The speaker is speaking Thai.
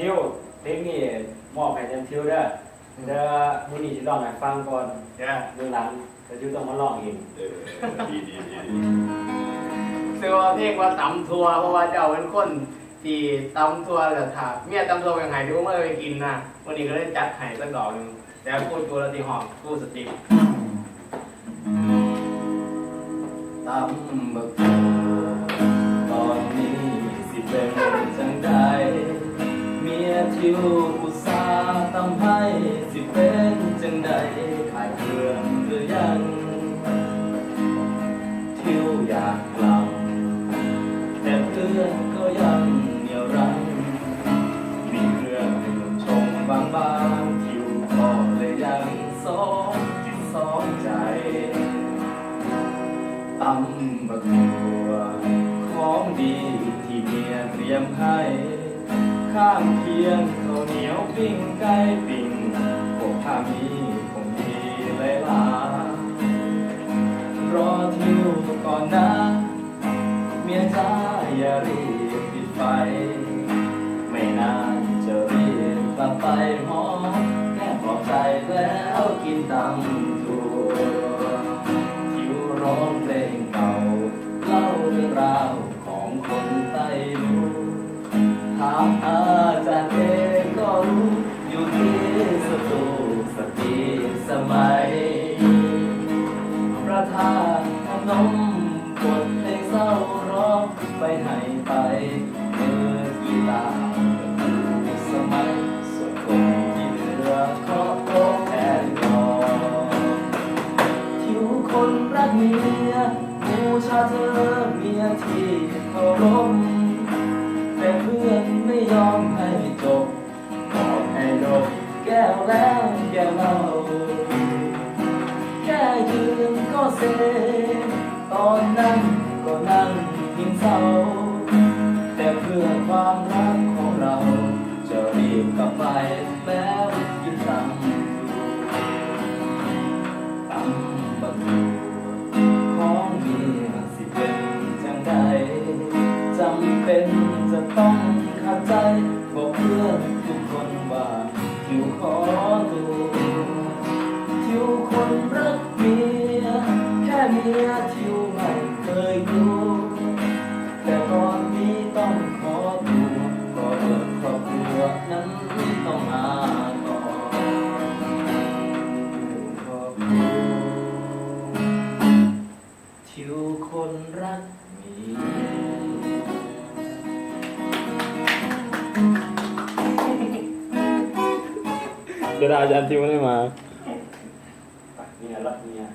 ทิวเพลงนี้มอบให้จันทิวเด้อเด้อมื้อนี้สิร้องให้ฟังก่อนจ้ะเบื้องหลังจันทิวต้องมาร้องเองเออดีดีดีดีซื้อว่าเพลงว่าตำทัวเพราะว่าเจ้าเป็นคนที่ตำทัวแล้วถ้าเมียตำทัวยังไงที่ว่าไม่ไปกินนะวันนี้ก็เลยจัดให้สักดอกหนึงแต่พูดตัวละตีหอมพูดสติตำบัก มียทิวอุตส่าห์ตำให้สิเป็นจังใดขายเครื่องหรือยังเทิวอยากกลับแต่เพื่อนก็ยังเหนียวรั้งมีเครื่องดื่มชงบางบางๆทิวก็เลยยังสองจิตสองใจตำบักหัวของดีที่เมียเตรียมให้ ข้างเคียงข้าวเหนียวปิ้งไก่ปิ้งพวกข้ามีคงดีหลายหลารอทิวก่อนนะเมียจ้าอย่ารีบปิดไฟ ไม่นานจะรีบกลับไปหอแค่ปลอบใจแล้วกินตำถั่ว อาจารย์เองก็รู้อยู่ที่สตูสติสมัยประธานขนมบทเพลงเศร้าร้องไปให้ไปเมื่อกีตาสมัยส่วนคนที่เหลือขอโทษแทนก่อนทิวคนรักเมียบูชาเธอเมียที่เคารพ เล่าแค่ยืนก็เซตอนนั้นก็นั่งพิงเศร้า แต่เพื่อความรักของเรา จะรีบกลับไปแล้วยิ้มตำอยู่ตำบักอยู่ของเมียสิเป็นจังใดจำเป็นจะต้องขัดใจบอกเพื่อนทุกคนว่าอยู่ขอ เมียทิวไม่เคยดูแต่ก่อนนี้ต้องขอดูก็เกิดครอบครัวนั้นต้องมาก่อครอบครัวทิวคนรักมีเดี๋ยวอาจารย์ทิวไม่ได้มา เมียรักเมีย